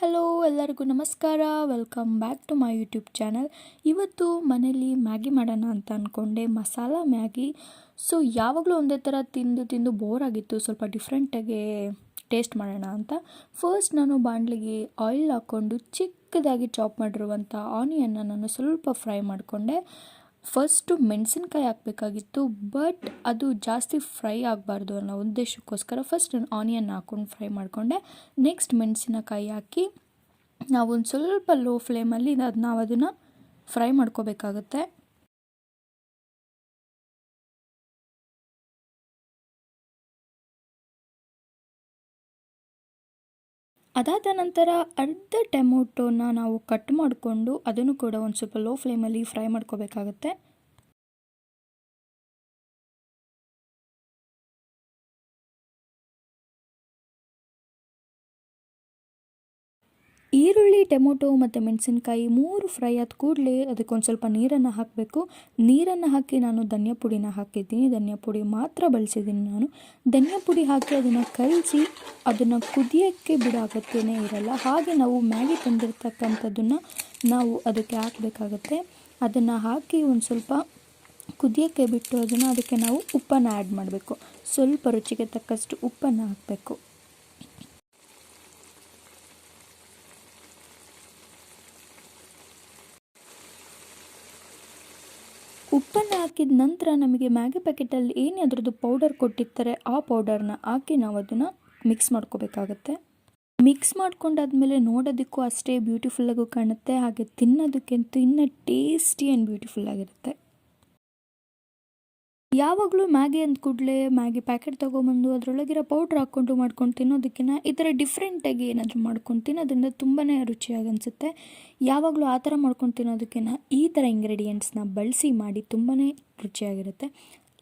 Hello ಎಲ್ಲರಿಗೂ ನಮಸ್ಕಾರ. Welcome back to my YouTube channel ಇವತ್ತು ಮನೇಲಿ ಮ್ಯಾಗಿ ಮಾಡೋಣ ಅಂತ ಅಂದ್ಕೊಂಡೆ ಮಸಾಲ ಮ್ಯಾಗಿ. ಸೊ ಯಾವಾಗಲೂ ಒಂದೇ ಥರ ತಿಂದು ತಿಂದು ಬೋರ್ ಆಗಿತ್ತು. ಸ್ವಲ್ಪ ಡಿಫ್ರೆಂಟಾಗಿ ಟೇಸ್ಟ್ ಮಾಡೋಣ ಅಂತ. ಫಸ್ಟ್ ನಾನು ಬಾಣಲಿಗೆ ಆಯಿಲ್ ಹಾಕ್ಕೊಂಡು ಚಿಕ್ಕದಾಗಿ ಚಾಪ್ ಮಾಡಿರುವಂಥ ಆನಿಯನ್ನ ನಾನು ಸ್ವಲ್ಪ ಫ್ರೈ ಮಾಡಿಕೊಂಡೆ. ಫಸ್ಟು ಮೆಣಸಿನ್ಕಾಯಿ ಹಾಕ್ಬೇಕಾಗಿತ್ತು ಬಟ್ ಅದು ಜಾಸ್ತಿ ಫ್ರೈ ಆಗಬಾರ್ದು ಅನ್ನೋ ಉದ್ದೇಶಕ್ಕೋಸ್ಕರ ಫಸ್ಟ್ ಆನಿಯನ್ ಹಾಕ್ಕೊಂಡು ಫ್ರೈ ಮಾಡಿಕೊಂಡೆ. ನೆಕ್ಸ್ಟ್ ಮೆಣಸಿನಕಾಯಿ ಹಾಕಿ ನಾವೊಂದು ಸ್ವಲ್ಪ ಲೋ ಫ್ಲೇಮಲ್ಲಿ ಅದು ನಾವು ಅದನ್ನು ಫ್ರೈ ಮಾಡ್ಕೋಬೇಕಾಗುತ್ತೆ. ಅದಾದ ನಂತರ ಅರ್ಧ ಟೊಮೊಟೊನ ನಾವು ಕಟ್ ಮಾಡಿಕೊಂಡು ಅದನ್ನು ಕೂಡ ಒಂದು ಸ್ವಲ್ಪ ಲೋ ಫ್ಲೇಮಲ್ಲಿ ಫ್ರೈ ಮಾಡ್ಕೋಬೇಕಾಗತ್ತೆ. ಈರುಳ್ಳಿ, ಟೊಮೊಟೊ ಮತ್ತು ಮೆಣಸಿನ್ಕಾಯಿ ಮೂರು ಫ್ರೈ ಆದ ಕೂಡಲೇ ಅದಕ್ಕೊಂದು ಸ್ವಲ್ಪ ನೀರನ್ನು ಹಾಕಬೇಕು. ನೀರನ್ನು ಹಾಕಿ ನಾನು ಧನಿಯಾ ಪುಡಿನ ಹಾಕಿದ್ದೀನಿ. ಧನಿಯಾ ಪುಡಿ ಮಾತ್ರ ಬಳಸಿದ್ದೀನಿ ನಾನು. ಧನಿಯಾ ಪುಡಿ ಹಾಕಿ ಅದನ್ನು ಕಲಸಿ ಅದನ್ನು ಕುದಿಯೋಕ್ಕೆ ಬಿಡೋ ಅಗತ್ಯನೇ ಇರಲ್ಲ. ಹಾಗೆ ನಾವು ಮ್ಯಾಗಿ ತಂದಿರ್ತಕ್ಕಂಥದ್ದನ್ನು ನಾವು ಅದಕ್ಕೆ ಹಾಕಬೇಕಾಗತ್ತೆ. ಅದನ್ನು ಹಾಕಿ ಒಂದು ಸ್ವಲ್ಪ ಕುದಿಯೋಕ್ಕೆ ಬಿಟ್ಟು ಅದನ್ನು ಅದಕ್ಕೆ ನಾವು ಉಪ್ಪನ್ನು ಆ್ಯಡ್ ಮಾಡಬೇಕು. ಸ್ವಲ್ಪ ರುಚಿಗೆ ತಕ್ಕಷ್ಟು ಉಪ್ಪನ್ನು ಹಾಕಬೇಕು. ಉಪ್ಪನ್ನು ಹಾಕಿದ ನಂತರ ನಮಗೆ ಮ್ಯಾಗಿ ಪ್ಯಾಕೆಟಲ್ಲಿ ಏನೇ ಅದರದ್ದು ಪೌಡರ್ ಕೊಟ್ಟಿರ್ತಾರೆ ಆ ಪೌಡರ್ನ ಹಾಕಿ ನಾವು ಅದನ್ನು ಮಿಕ್ಸ್ ಮಾಡ್ಕೋಬೇಕಾಗತ್ತೆ. ಮಿಕ್ಸ್ ಮಾಡ್ಕೊಂಡಾದ್ಮೇಲೆ ನೋಡೋದಕ್ಕೂ ಅಷ್ಟೇ ಬ್ಯೂಟಿಫುಲ್ಲಾಗೂ ಕಾಣುತ್ತೆ. ಹಾಗೆ ತಿನ್ನೋದಕ್ಕಂತೂ ಇನ್ನೂ ಟೇಸ್ಟಿ ಆ್ಯಂಡ್ ಬ್ಯೂಟಿಫುಲ್ ಆಗಿರುತ್ತೆ. ಯಾವಾಗಲೂ ಮ್ಯಾಗಿ ಅಂದ ಕೂಡಲೇ ಮ್ಯಾಗಿ ಪ್ಯಾಕೆಟ್ ತೊಗೊಂಬಂದು ಅದರೊಳಗಿರೋ ಪೌಡ್ರ್ ಹಾಕ್ಕೊಂಡು ಮಾಡ್ಕೊಂಡು ತಿನ್ನೋದಕ್ಕಿಂತ ಈ ಥರ ಡಿಫ್ರೆಂಟಾಗಿ ಏನಾದರೂ ಮಾಡ್ಕೊಂಡು ತಿನ್ನೋದ್ರಿಂದ ತುಂಬಾ ರುಚಿಯಾಗಿ ಅನಿಸುತ್ತೆ. ಯಾವಾಗಲೂ ಆ ಥರ ಮಾಡ್ಕೊಂಡು ತಿನ್ನೋದಕ್ಕಿಂತ ಈ ಥರ ಇಂಗ್ರೀಡಿಯೆಂಟ್ಸ್ನ ಬಳಸಿ ಮಾಡಿ ತುಂಬಾ ರುಚಿಯಾಗಿರುತ್ತೆ.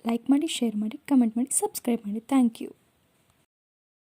ಲೈಕ್ ಮಾಡಿ ಶೇರ್ ಮಾಡಿ ಕಮೆಂಟ್ ಮಾಡಿ ಸಬ್ಸ್ಕ್ರೈಬ್ ಮಾಡಿ. Thank you